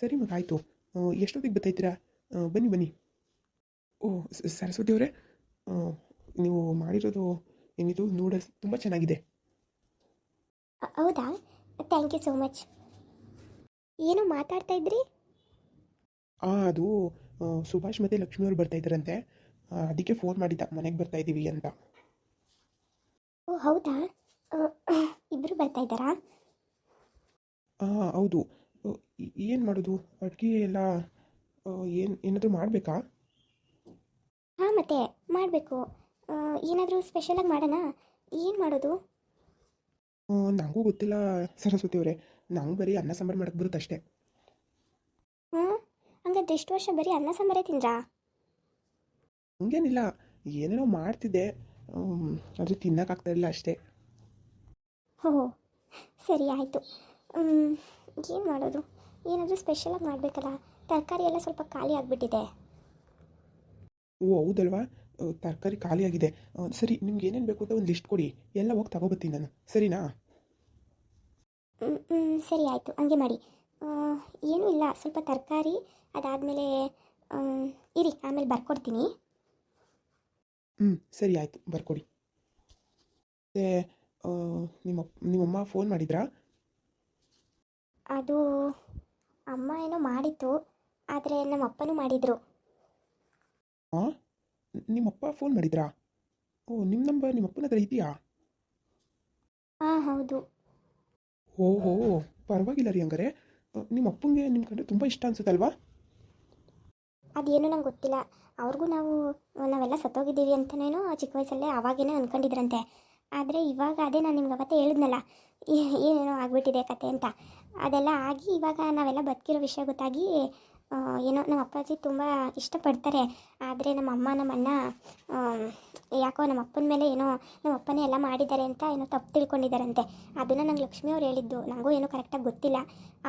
ಸರಿ ಮಗ ಆಯಿತು. ಎಷ್ಟೊತ್ತಿಗೆ ಬತ್ತೈತೀರಾ? ಬನ್ನಿ ಬನ್ನಿ. ಓ ಸರಸ್ವತಿ ಅವರೇ ನೀವು ಮಾಡಿರೋದು ಏನಿದು? ನೂಡಲ್ಸ್ ತುಂಬ ಚೆನ್ನಾಗಿದೆ. ಹೌದಾ? ಥ್ಯಾಂಕ್ ಯು ಸೋ ಮಚ್ ಏನು ಮಾತಾಡ್ತಾ ಇದ್ರಿ? ಅದು ಸುಭಾಷ್ ಮತ್ತು ಲಕ್ಷ್ಮಿ ಅವ್ರು ಬರ್ತಾ ಇದ್ದಾರಂತೆ. ಅದಕ್ಕೆ ಫೋನ್ ಮಾಡಿದ್ದ ಮನೆಗೆ ಬರ್ತಾ ಇದ್ದೀವಿ ಅಂತ. ಓ ಹೌದಾ? ಇಬ್ಬರು ಬರ್ತಾ ಇದ್ದಾರಾ? ಹಾಂ ಹೌದು. ಏನು ಮಾಡೋದು? ಅಡುಗೆ ಎಲ್ಲ ಏನು ಏನಾದರೂ ಮಾಡಬೇಕಾ? ಹಾಂ ಮತ್ತೆ ಮಾಡಬೇಕು. ಏನಾದರೂ ಸ್ಪೆಷಲಾಗಿ ಮಾಡೋಣ? ಏನು ಮಾಡೋದು? ನನಗೂ ಗೊತ್ತಿಲ್ಲ ಸರಸ್ವತಿ ಅವರೇ. ನಂಗೆ ಬರೀ ಅನ್ನ ಸಾಂಬಾರು ಮಾಡಕ್ಕೆ ಬರುತ್ತೆ ಅಷ್ಟೇ. ಹಾಂ ಹಂಗಾದ್ರೆ ಎಷ್ಟು ವರ್ಷ ಬರೀ ಅನ್ನ ಸಾಂಬಾರೇ ತಿಂದ್ರಾ? ಹಂಗೇನಿಲ್ಲ. ಏನೇನೋ ಮಾಡ್ತಿದ್ದೆ. ಅದು ತಿನ್ನೋಕ್ಕಾಗ್ತಾ ಇಲ್ಲ ಅಷ್ಟೇ. ಹೋ ಸರಿ ಆಯಿತು. ಏನು ಮಾಡೋದು? ಏನಾದರೂ ಸ್ಪೆಷಲಾಗಿ ಮಾಡಬೇಕಲ್ಲ? ತರಕಾರಿ ಎಲ್ಲ ಸ್ವಲ್ಪ ಖಾಲಿ ಆಗಿಬಿಟ್ಟಿದೆ. ಓ ಹೌದಲ್ವಾ? ತರಕಾರಿ ಖಾಲಿಯಾಗಿದೆ ಸರಿ ನಿಮ್ಗೆ ಏನೇನು ಬೇಕು ಅಂತ ಒಂದು ಲಿಸ್ಟ್ ಕೊಡಿ. ಎಲ್ಲ ಹೋಗಿ ತಗೊಬತ್ತೀನಿ ನಾನು. ಸರಿನಾ? ಸರಿ ಆಯಿತು. ಹಂಗೆ ಮಾಡಿ. ಏನೂ ಇಲ್ಲ. ಸ್ವಲ್ಪ ತರಕಾರಿ ಅದಾದಮೇಲೆ ಇರಿ ಆಮೇಲೆ ಬರ್ಕೊಡ್ತೀನಿ. ಹ್ಞೂ ಸರಿ ಆಯಿತು. ಬರ್ಕೊಡಿ. ಮತ್ತೆ ನಿಮ್ಮ ನಿಮ್ಮ ನಿಮ್ಮಮ್ಮ ಫೋನ್ ಮಾಡಿದ್ರಾ? ಅದು ಅಮ್ಮ ಏನೋ ಮಾಡಿತ್ತು ಆದರೆ ನಮ್ಮ ಅಪ್ಪನೂ ಮಾಡಿದರು. ಹಾಂ ನಿಮ್ಮಪ್ಪ ಫೋನ್ ಮಾಡಿದ್ರಾ? ಓ ನಿಮ್ಮ ನಂಬರ್ ನಿಮ್ಮ ಅಪ್ಪನ ಹತ್ರ ಇದೆಯಾ? ಹಾಂ ಹೌದು. ಓಹೋ ಪರವಾಗಿಲ್ಲ ರೀ ಹಂಗಾರೆ ನಿಮ್ಮ ಅಪ್ಪಂಗೆ ನಿಮ್ಮ ಕಂಡ್ರೆ ತುಂಬ ಇಷ್ಟ ಅನ್ಸುತ್ತಲ್ವಾ? ಅದೇನು ನಂಗೆ ಗೊತ್ತಿಲ್ಲ. ಅವ್ರಿಗೂ ನಾವು ನಾವೆಲ್ಲ ಸತ್ತೋಗಿದ್ದೀವಿ ಅಂತನೇನೋ ಚಿಕ್ಕ ವಯಸ್ಸಲ್ಲೇ ಅವಾಗೇನೆ ಅಂದ್ಕೊಂಡಿದ್ರಂತೆ ಆದರೆ ಇವಾಗ ಅದೇ ನಾನು ನಿಮ್ಗೆ ಅವತ್ತೇ ಹೇಳಿದ್ನಲ್ಲ ಏನೇನೋ ಆಗಿಬಿಟ್ಟಿದೆ ಕತೆ ಅಂತ. ಅದೆಲ್ಲ ಆಗಿ ಇವಾಗ ನಾವೆಲ್ಲ ಬದುಕಿರೋ ವಿಷಯ ಗೊತ್ತಾಗಿ ಏನೋ ನಮ್ಮ ಅಪ್ಪಾಜಿ ತುಂಬ ಇಷ್ಟಪಡ್ತಾರೆ. ಆದರೆ ನಮ್ಮ ಅಮ್ಮ ನಮ್ಮ ಅಣ್ಣ ಯಾಕೋ ನಮ್ಮ ಅಪ್ಪನ ಮೇಲೆ ಏನೋ ನಮ್ಮ ಅಪ್ಪನೇ ಎಲ್ಲ ಮಾಡಿದ್ದಾರೆ ಅಂತ ಏನೋ ತಪ್ಪು ತಿಳ್ಕೊಂಡಿದ್ದಾರಂತೆ. ಅದನ್ನು ನಂಗೆ ಲಕ್ಷ್ಮಿ ಅವ್ರು ಹೇಳಿದ್ದು. ನನಗೂ ಏನೂ ಕರೆಕ್ಟಾಗಿ ಗೊತ್ತಿಲ್ಲ.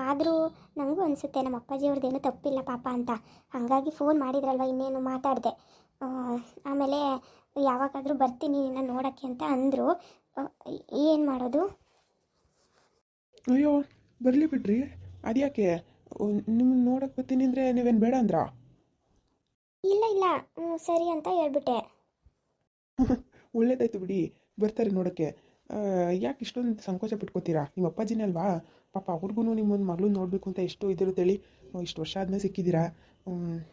ಆದರೂ ನನಗೂ ಅನಿಸುತ್ತೆ ನಮ್ಮ ಅಪ್ಪಾಜಿ ಅವ್ರದ್ದೇನೂ ತಪ್ಪಿಲ್ಲ ಪಾಪ ಅಂತ. ಹಾಗಾಗಿ ಫೋನ್ ಮಾಡಿದ್ರಲ್ವ, ಇನ್ನೇನು ಮಾತಾಡಿದೆ. ಆಮೇಲೆ ಯಾವಾಗಾದರೂ ಬರ್ತೀನಿ ನಿನ್ನ ನೋಡೋಕ್ಕೆ ಅಂತ ಅಂದರು. ಏನು ಮಾಡೋದು? ಅಯ್ಯೋ, ಬರಲಿ ಬಿಡ್ರಿ. ಅದ್ಯಾಕೆ? ನಿಮ್ಮ ನೋಡಕ್ಕೆ ಬರ್ತೀನಿ ಅಂದರೆ ನೀವೇನು ಬೇಡ ಅಂದ್ರಾ? ಇಲ್ಲ ಇಲ್ಲ. ಸರಿ ಅಂತ ಹೇಳ್ಬಿಟ್ಟೆ. ಒಳ್ಳೇದಾಯ್ತು ಬಿಡಿ. ಬರ್ತಾರೆ ನೋಡೋಕ್ಕೆ. ಯಾಕೆ ಇಷ್ಟೊಂದು ಸಂಕೋಚ ಬಿಟ್ಕೋತೀರಾ ನಿಮ್ಮ ಅಪ್ಪಾಜಿನೇ ಅಲ್ವಾ? ಪಾಪ ಅವ್ರಿಗೂ ನಿಮ್ಮೊಂದು ಮಗಳು ನೋಡಬೇಕು ಅಂತ ಎಷ್ಟು ಇದಿರುತ್ತೆ ಹೇಳಿ. ಇಷ್ಟು ವರ್ಷ ಆದ್ಮೇಲೆ ಸಿಕ್ಕಿದ್ದೀರಾ?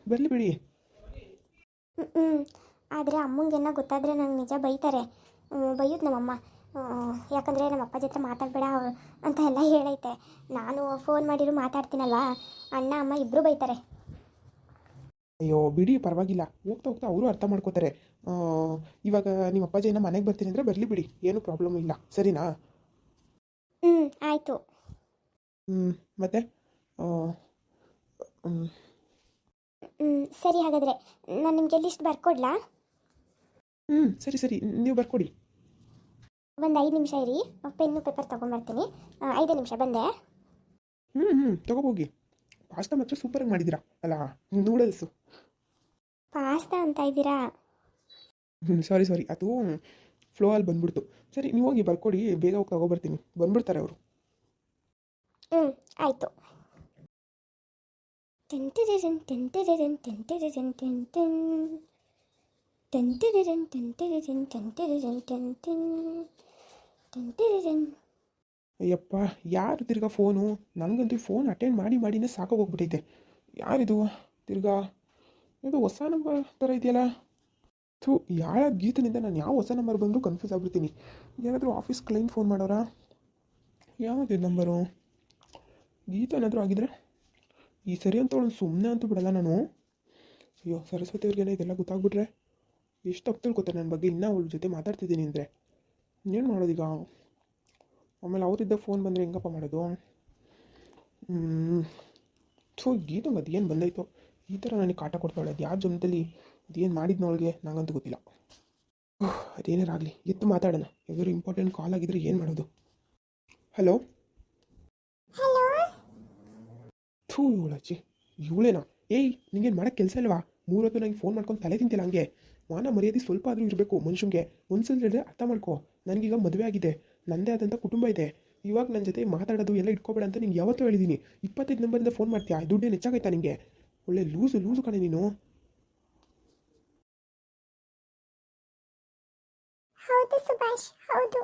ಬರಲಿ ಬಿಡಿ. ಹ್ಞೂ ಆದರೆ ಅಮ್ಮಂಗೆಲ್ಲ ಗೊತ್ತಾದರೆ ನಂಗೆ ನಿಜ ಬೈತಾರೆ. ಬೈಯೋದು ನಮ್ಮಮ್ಮ. ಯಾಕಂದರೆ ನಮ್ಮ ಅಪ್ಪಾಜಿ ಹತ್ರ ಮಾತಾಡಬೇಡ ಅಂತ ಎಲ್ಲ ಹೇಳೈತೆ. ನಾನು ಫೋನ್ ಮಾಡಿರು ಮಾತಾಡ್ತೀನಲ್ವಾ? ಅಣ್ಣ ಅಮ್ಮ ಇಬ್ಬರು ಬೈತಾರೆ. ಅಯ್ಯೋ ಬಿಡಿ ಪರವಾಗಿಲ್ಲ. ಹೋಗ್ತಾ ಹೋಗ್ತಾ ಅವರು ಅರ್ಥ ಮಾಡ್ಕೋತಾರೆ. ಇವಾಗ ನಿಮ್ಮ ಅಪ್ಪಾಜಿ ಏನೋ ಮನೆಗೆ ಬರ್ತೀನಿ ಅಂದರೆ ಬರಲಿ ಬಿಡಿ. ಏನೂ ಪ್ರಾಬ್ಲಮ್ ಇಲ್ಲ. ಸರಿನಾ? ಹ್ಞೂ ಆಯಿತು. ಹ್ಞೂ ಮತ್ತೆ? ಹ್ಞೂ ಸರಿ ಹಾಗಾದರೆ. ನಾನು ನಿಮಗೆ ಲಿಸ್ಟ್ ಬರ್ಕೊಡ್ಲಾ? ಹ್ಞೂ ಸರಿ ಸರಿ. ನೀವು ಬರ್ಕೊಡಿ. ಒಂದು ಐದು ನಿಮಿಷ ಇರಿ ಪೆನ್ನು ಪೇಪರ್ ತೊಗೊಂಬರ್ತೀನಿ ಐದು ನಿಮಿಷ ಬಂದೆ ಹ್ಞೂ ಹ್ಞೂ ತಗೋಬೋಗಿ ಪಾಸ್ತಾ ಮಾತ್ರ ಸೂಪರಾಗಿ ಮಾಡಿದ್ದೀರಾ ಅಲ್ಲ ನೂಡಲ್ಸು ಪಾಸ್ತಾ ಅಂತ ಇದ್ದೀರಾ ಹ್ಞೂ ಸಾರಿ ಸಾರಿ ಅದು ಫ್ಲೋ ಅಲ್ಲಿ ಬಂದ್ಬಿಡ್ತು ಸರಿ ನೀವು ಹೋಗಿ ಬರ್ಕೊಡಿ ಬೇಗ ಹೋಗಿ ತಗೊಬರ್ತೀನಿ ಬಂದ್ಬಿಡ್ತಾರೆ ಅವರು ಹ್ಞೂ ಆಯಿತು ಟೆಂಟಿರಿರನ್ ಟೆಂಟಿರಿರನ್ ಟೆಂಟಿರಿರನ್ ಟೆಂಟೆನ್ ಟೆಂಟಿರಿರನ್ ಟೆಂಟಿರಿರನ್ ಟೆಂಟಿರಿರನ್ ಟೆಂಟೆನ್ ಅಯ್ಯಪ್ಪ, ಯಾರು ತಿರ್ಗಾ ಫೋನು? ನನಗಂತೂ ಫೋನ್ ಅಟೆಂಡ್ ಮಾಡಿ ಮಾಡಿನೇ ಸಾಕಾಗೋಗ್ಬಿಟ್ಟೈತೆ ಯಾರಿದು? ತಿರ್ಗಾ, ಇದು ಹೊಸ ನಂಬರ್ ಥರ ಇದೆಯಲ್ಲ? ಥೂ, ಯಾರ ಗೀತನಿಂದ ನಾನು ಯಾವ ಹೊಸ ನಂಬರ್ ಬಂದರೂ ಕನ್ಫ್ಯೂಸ್ ಆಗ್ಬಿಡ್ತೀನಿ. ಏನಾದರೂ ಆಫೀಸ್ ಕ್ಲೈಂಟ್ ಫೋನ್ ಮಾಡೋರಾ? ಯಾವುದು ನಂಬರು ಗೀತ ಏನಾದರೂ ಆಗಿದ್ರೆ? ಈ ಸರಿ ಅಂತ ಒಂದು ಸುಮ್ಮನೆ ಅಂತೂ ಬಿಡಲ್ಲ ನಾನು. ಅಯ್ಯೋ, ಸರಸ್ವತಿ ಅವ್ರಿಗೆಲ್ಲ ಇದೆಲ್ಲ ಗೊತ್ತಾಗ್ಬಿಟ್ರೆ. ಎಷ್ಟು ತಪ್ಪು ತಿಳ್ಕೊತಾರೆ ನನ್ನ ಬಗ್ಗೆ? ಇನ್ನೂ ಅವಳ ಜೊತೆ ಮಾತಾಡ್ತಿದ್ದೀನಿ ಅಂದರೆ. ಏನು ಮಾಡೋದೀಗ? ಆಮೇಲೆ ಅವರಿದ್ದ ಫೋನ್ ಬಂದರೆ ಹೆಂಗಪ್ಪ ಮಾಡೋದು? ಸೊ ಗೀತಂಗೆ ಅದೇನು ಬಂದೈತೋ ಈ ಥರ ನನಗೆ ಕಾಟ ಕೊಡ್ತಾಳೆ. ಅದು ಯಾವ ಜನ್ಮದಲ್ಲಿ ಅದೇನು ಮಾಡಿದ್ನೊಳಗೆ ನಂಗಂತೂ ಗೊತ್ತಿಲ್ಲ. ಅದೇನಾರಾಗಲಿ ಎತ್ತು ಮಾತಾಡೋಣ. ಯಾವ್ದಾದ್ರು ಇಂಪಾರ್ಟೆಂಟ್ ಕಾಲ್ ಆಗಿದ್ರೆ ಏನು ಮಾಡೋದು? ಹಲೋ ಹಲೋ ಥೂ ಇವಳಚ್ಚಿ ಇವಳೇನಾ? ಏಯ್ ನಿಂಗೇನು ಮಾಡೋಕ್ಕೆ ಕೆಲಸ ಇಲ್ವಾ? ಮೂರೊತ್ತು ನಂಗೆ ಫೋನ್ ಮಾಡ್ಕೊಂಡು ತಲೆ ತಿಂತಿಲ್ಲ ಹಂಗೆ. ಮಾನ ಮರ್ಯಾದೆ ಸ್ವಲ್ಪ ಆದರೂ ಇರಬೇಕು. ಮನುಷ್ಯನಿಗೆ ಒಂದ್ಸಲ ಹೇಳಿದ್ರೆ ಅರ್ಥ ಮಾಡ್ಕೊ. ನನಗೀಗ ಮದುವೆ ಆಗಿದೆ. ನನ್ನದೇ ಆದಂಥ ಕುಟುಂಬ ಇದೆ. ಇವಾಗ ನನ್ನ ಜೊತೆ ಮಾತಾಡೋದು ಎಲ್ಲ ಇಟ್ಕೋಬೇಡ ಅಂತ ನಿಂಗೆ ಯಾವತ್ತೂ ಹೇಳಿದ್ದೀನಿ ಇಪ್ಪತ್ತೈದು ನಂಬರಿಂದ ಫೋನ್ ಮಾಡ್ತೀಯಾ? ದುಡ್ಡೇನು ಹೆಚ್ಚಾಗೈತಾ ನಿಂಗೆ? ಒಳ್ಳೆ ಲೂಸು ಲೂಸು ಕಣೆ ನೀನು. ಹೌದು ಸುಭಾಷ್, ಹೌದು.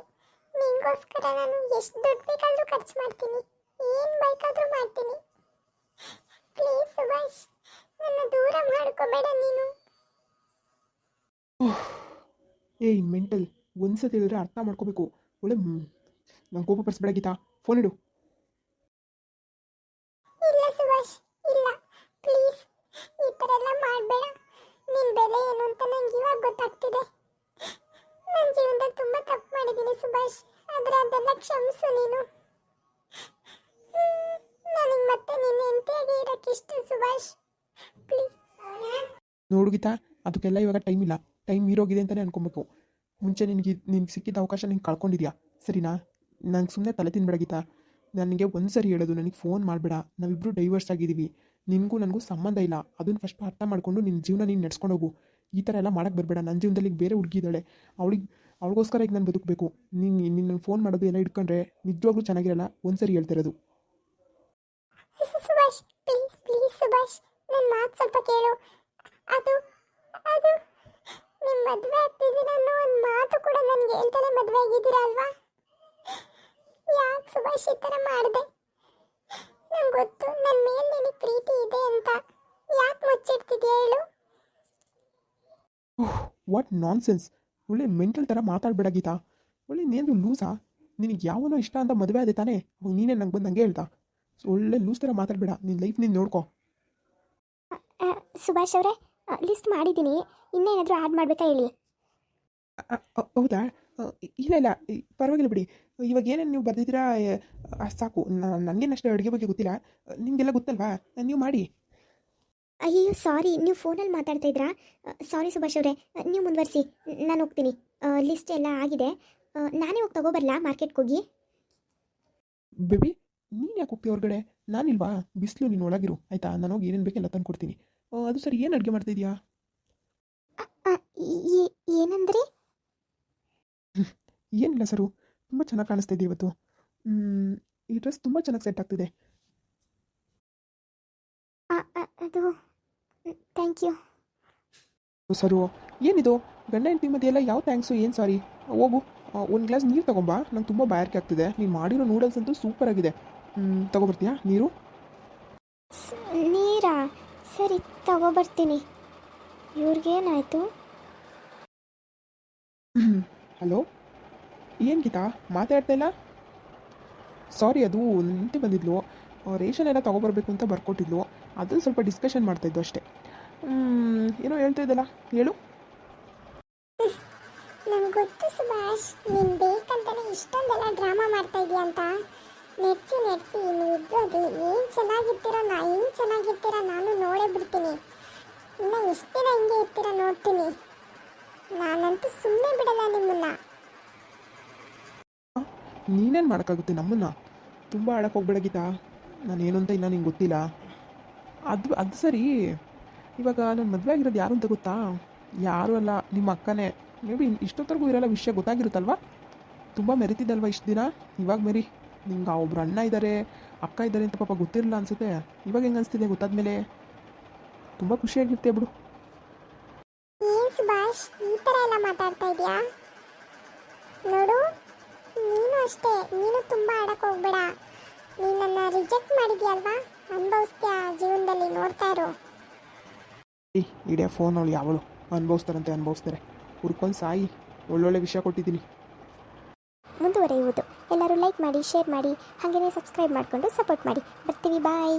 ನಿಂಗೋಸ್ಕರ ನಾನು ಎಷ್ಟು ದುಡ್ಡು ಬೇಕಾದರೂ ಖರ್ಚು ಮಾಡ್ತೀನಿ. ಏನು ಬೇಕಾದರೂ ಮಾಡ್ತೀನಿ. ಪ್ಲೀಸ್ ಸುಭಾಷ್, ನನ್ನ ದೂರ ಮಾಡ್ಕೋಬೇಡ ನೀನು. ಏಯ್ ಮೆಂಟಲ್ ಒಂದ್ಸತಿ ಹೇಳಿದ್ರೆ ಅರ್ಥ ಮಾಡ್ಕೋಬೇಕು. ಒಳ್ಳೆ ನಂಗೆ ಕೋಪ ಪಡಿಸ್ಬೇಡ ಗೀತಾ. ಫೋನ್ ಇಡು. ಇಲ್ಲ ಸುಭಾಷ್ ಇಲ್ಲ. ಪ್ಲೀಸ್ ಈ ಥರ ಎಲ್ಲ ಮಾಡಬೇಡ. ನಿನ್ನ ಬೆಲೆ ಏನು ಅಂತ ನನಗೆ ಇವಾಗ ಗೊತ್ತಾಗ್ತಿದೆ. ನನ್ನ ಜೀವನದಲ್ಲಿ ತುಂಬ ತಪ್ಪು ಮಾಡಿದ್ದೀನಿ ಸುಭಾಷ್. ಆದರೆ ಅದೆಲ್ಲ ಕ್ಷಮಿಸು ನೀನು. ನನಗೆ ಮತ್ತೆ ನಿನ್ನ ಹೆಂಡತಿಯಾಗಿ ಸುಭಾಷ್. ಪ್ಲೀಸ್ ನೋಡು ಗೀತಾ ಅದಕ್ಕೆಲ್ಲ ಇವಾಗ ಟೈಮ್ ಇಲ್ಲ. ಟೈಮ್ ಇರೋಗಿದೆ ಅಂತಲೇ ಅನ್ಕೊಬೇಕು. ಮುಂಚೆ ನಿನಗೆ ನಿನಗೆ ಸಿಕ್ಕಿದ್ದ ಅವಕಾಶ ನೀನು ಕಳ್ಕೊಂಡಿದ್ಯಾ? ಸರಿನಾ? ನಂಗೆ ಸುಮ್ಮನೆ ತಲೆ ತಿನ್ಬೇಡ ನನಗೆ ಒಂದು ಸರಿ ಹೇಳೋದು, ನನಗೆ ಫೋನ್ ಮಾಡಬೇಡ. ನಾವಿಬ್ಬರು ಡೈವರ್ಸ್ ಆಗಿದ್ದೀವಿ. ನಿನಗೂ ನನಗೂ ಸಂಬಂಧ ಇಲ್ಲ. ಅದನ್ನು ಫಸ್ಟ್ ಅರ್ಥ ಮಾಡಿಕೊಂಡು ನಿನ್ನ ಜೀವನ ನೀನು ನಡ್ಸ್ಕೊಂಡು ಹೋಗು ಈ ಥರ ಎಲ್ಲ ಮಾಡೋಕ್ಕೆ ಬರಬೇಡ. ನನ್ನ ಜೀವನದಲ್ಲಿ ಬೇರೆ ಹುಡುಗಿ ಇದ್ದಾಳೆ. ಅವಳಿಗೆ, ಅವಳಿಗೋಸ್ಕರ ಈಗ ನಾನು ಬದುಕಬೇಕು. ನೀನು ನಿನ್ನ ಫೋನ್ ಮಾಡೋದು ಎಲ್ಲ ಇಟ್ಕೊಂಡ್ರೆ ನಿಜವಾಗ್ಲೂ ಚೆನ್ನಾಗಿರಲ್ಲ? ಒಂದು ಸರಿ ಹೇಳ್ತಿರೋದು ಸುಭಾಷ್ ಪ್ಲೀಸ್ ಪ್ಲೀಸ್ ಸುಭಾಷ್ ನನ್ನ ಮಾತು ಸ್ವಲ್ಪ ಕೇಳು. ಅದು ಅದು ನಿಮ್ಮ ಮದುವೆ ಆಗ್ತಿದ್ದೀರ ಅನ್ನೋ ಒಂದು ಮಾತು ಕೂಡ ನನಗೆ ಹೇಳ್ತಾನೆ ಮದುವೆ ಆಗಿದ್ದೀರಾ ಅಲ್ವಾ? ಯಾಕೆ ಸುಭಾಷ್ ಈ ಥರ ಮಾಡಿದೆ? ನಂಗೆ ಗೊತ್ತು ನನ್ನ ಮೇಲೆ ನಿನಗೆ ಪ್ರೀತಿ ಇದೆ ಅಂತ. ಯಾಕೆ ಮುಚ್ಚಿಡ್ತಿದ್ಯಾ ಹೇಳು? ವಾಟ್ ನಾನ್ ಸೆನ್ಸ್ ಒಳ್ಳೆ ಮೆಂಟಲ್ ಥರ ಮಾತಾಡಬೇಡ ಗೀತಾ. ಒಳ್ಳೆ ನೀನು ಲೂಸಾ. ನಿನಗೆ ಯಾವನೋ ಇಷ್ಟ ಅಂತ ಮದುವೆ ಆದೆ ತಾನೇ? ಅವಾಗ ನೀನೇ ನಂಗೆ ಬಂದಂಗೆ ಹಂಗೆ ಹೇಳ್ತಾ. ಸೊ ಒಳ್ಳೆ ಲೂಸ್ ಥರ ಮಾತಾಡಬೇಡ ನಿನ್ನ ಲೈಫ್ ನೀನು ನೋಡ್ಕೋ. ಸುಭಾಷ್ ಅವರೇ ಲಿಸ್ಟ್ ಮಾಡಿದ್ದೀನಿ. ಇನ್ನೇನಾದರೂ ಆ್ಯಡ್ ಮಾಡಬೇಕಾ ಹೇಳಿ? ಹೌದಾ? ಇಲ್ಲ ಇಲ್ಲ. ಪರವಾಗಿಲ್ಲ ಬಿಡಿ. ಇವಾಗ ಏನೇನು ನೀವು ಬರೆದಿದ್ದೀರಾ ಸಾಕು. ನನಗೇನಷ್ಟು ಅಡುಗೆ ಬಗ್ಗೆ ಗೊತ್ತಿಲ್ಲ. ನಿಮಗೆಲ್ಲ ಗೊತ್ತಲ್ವಾ? ನೀವು ಮಾಡಿ. ಅಯ್ಯೋ ಸಾರಿ ನೀವು ಫೋನಲ್ಲಿ ಮಾತಾಡ್ತಾ ಇದ್ರಾ ಸಾರಿ ಸುಭಾಷ್ ಅವರೇ. ನೀವು ಮುಂದುವರಿಸಿ. ನಾನು ಹೋಗ್ತೀನಿ. ಲಿಸ್ಟ್ ಎಲ್ಲ ಆಗಿದೆ. ನಾನೇ ಹೋಗಿ ತಗೋಬರಲ್ಲ ಮಾರ್ಕೆಟ್ಗೆ ಹೋಗಿ? ಬೇಬಿ ನೀನು ಯಾಕೆ ಹೋಗ್ತೀಯ ಹೊರಗಡೆ? ನಾನಿಲ್ವಾ? ಬಿಸಿಲು ನೀನು ಒಳಗಿರು. ಆಯಿತಾ? ನಾನು ಹೋಗಿ ಏನೇನು ಬೇಕೆಲ್ಲ ತಂದು ಕೊಡ್ತೀನಿ ಅದು ಸರಿ ಏನು ಅಡುಗೆ ಮಾಡ್ತಿದ್ಯಾ? ಏನಂದ್ರೆ? ಏನಿಲ್ಲ ಸರು ತುಂಬ ಚೆನ್ನಾಗಿ ಕಾಣಿಸ್ತಾ ಇದೆ ಇವತ್ತು ಈ ಡ್ರೆಸ್ ತುಂಬ ಚೆನ್ನಾಗಿ ಸೆಟ್ ಆಗ್ತಿದೆ. ಅದು ಥ್ಯಾಂಕ್ ಯು. ಸರು ಏನಿದು? ಗಂಡ ಹೆಂಡತಿ ಮಧ್ಯೆ ಎಲ್ಲ ಯಾವ ಥ್ಯಾಂಕ್ಸು ಏನು ಸಾರಿ ಹೋಗು ಒಂದು ಗ್ಲಾಸ್ ನೀರು ತಗೊಂಬಾ ನಂಗೆ ತುಂಬ ಬಾಯಾರಿಕೆ ಆಗ್ತಿದೆ. ನೀನು ಮಾಡಿರೋ ನೂಡಲ್ಸ್ ಅಂತೂ ಸೂಪರ್ ಆಗಿದೆ. ತಗೊಬರ್ತೀಯಾ ನೀರು? ನೀರಾ? ಸರಿ ತಗೋಬರ್ತೀನಿ ಇವ್ರಿಗೇನಾಯಿತು? ಹಲೋ? ಏನು ಗೀತಾ ಮಾತಾಡ್ತಾ ಇಲ್ಲ ಸಾರಿ ಅದು ನಿಂತು ಬಂದಿದ್ಲು. ರೇಷನ್ ಎಲ್ಲ ತೊಗೊಬರ್ಬೇಕು ಅಂತ ಬರ್ಕೊಟ್ಟಿದ್ಲು. ಅದನ್ನು ಸ್ವಲ್ಪ ಡಿಸ್ಕಷನ್ ಮಾಡ್ತಾಯಿದ್ದು ಅಷ್ಟೇ. ಏನೋ ಹೇಳ್ತಾ ಇದ್ದಲ್ಲ ಹೇಳು. ನಂಗೆ ಗೊತ್ತು ಸುಭಾಷ್ ನೀನು ಬೇಕಂತಾನೆ ಇಷ್ಟೊಂದೆಲ್ಲ ಡ್ರಾಮಾ ಮಾಡ್ತಾ ಇದೀಯ ಅಂತ. ನೆಡ್ಸಿ ನೆಡ್ಸಿ ಇನ್ನು ಅದು ಏನು ಚೆನ್ನಾಗಿರ್ತೀರ ನಾ ಏನು ಚೆನ್ನಾಗಿರ್ತೀರ ನಾನು ನೋಡೇ ಬಿಡ್ತೀನಿ. ಇನ್ನು ಎಷ್ಟು ದಿನ ಹಿಂಗೆ ಇರ್ತೀರ ನೋಡ್ತೀನಿ. ನಾನಂತೂ ಸುಮ್ಮನೆ ಬಿಡಲ್ಲ ನಿಮ್ಮನ್ನ. ನೀನೇನು ಮಾಡೋಕ್ಕಾಗುತ್ತೆ ನಮ್ಮನ್ನು? ತುಂಬ ಆಡಕ್ಕೆ ಹೋಗ್ಬೇಡ ಗೀತಾ. ನಾನು ಏನು ಅಂತ ಇನ್ನೂ ನಿಂಗೆ ಗೊತ್ತಿಲ್ಲ. ಅದು ಅದು ಸರಿ. ಇವಾಗ ನಾನು ಮದುವೆ ಆಗಿರೋದು ಯಾರು ಅಂತ ಗೊತ್ತಾ? ಯಾರೂ ಅಲ್ಲ, ನಿಮ್ಮ ಅಕ್ಕನೇ. ಮೇ ಬಿ ಇಷ್ಟೊತ್ತರೆಗೂ ಇರೋಲ್ಲ ವಿಷಯ ಗೊತ್ತಾಗಿರುತ್ತಲ್ವಾ? ತುಂಬ ಮೆರಿತಿದ್ದಲ್ವ ಇಷ್ಟು ದಿನ? ಇವಾಗ ಮೆರಿ. ನಿಂಗೆ ಆ ಒಬ್ರು ಅಣ್ಣ ಇದ್ದಾರೆ ಅಕ್ಕ ಇದ್ದಾರೆ ಅಂತ ಪಾಪ ಗೊತ್ತಿರಲಿಲ್ಲ ಅನ್ಸುತ್ತೆ. ಇವಾಗ ಹೆಂಗೆ ಅನಿಸ್ತಿದೆ ಗೊತ್ತಾದ್ಮೇಲೆ? ತುಂಬ ಖುಷಿಯಾಗಿರ್ತೀಯ ಬಿಡು. ಏನು ಸುಭಾಷ್ ಈ ಥರ ಎಲ್ಲ ಮಾತಾಡ್ತಾ ಇದೀಯಾ? ನೋಡು ನೀನು ಅಷ್ಟೇ ನೀನು ತುಂಬ ಆಡಕ್ಕೆ ಹೋಗ್ಬೇಡ. ನೀನು ನನ್ನ ರಿಜೆಕ್ಟ್ ಮಾಡಿದ್ಯಲ್ವಾ? ಅನುಭವಿಸ್ತೀಯ ಜೀವನದಲ್ಲಿ ನೋಡ್ತಾ ಇರು. ಇಡೇ ಫೋನ್ ಅವಳು ಯಾವಳು? ಅನುಭವಿಸ್ತಾರಂತೆ ಅನುಭವಿಸ್ತಾರೆ. ಹುರ್ಕೊಂಡು ಸಾಯಿ ಒಳ್ಳೊಳ್ಳೆ ವಿಷಯ ಕೊಟ್ಟಿದ್ದೀನಿ. ಮುಂದುವರಿಯುವುದು. ಎಲ್ಲರೂ ಲೈಕ್ ಮಾಡಿ ಶೇರ್ ಮಾಡಿ ಹಾಗೆಯೇ ಸಬ್ಸ್ಕ್ರೈಬ್ ಮಾಡಿಕೊಂಡು ಸಪೋರ್ಟ್ ಮಾಡಿ. ಬರ್ತೀವಿ ಬಾಯ್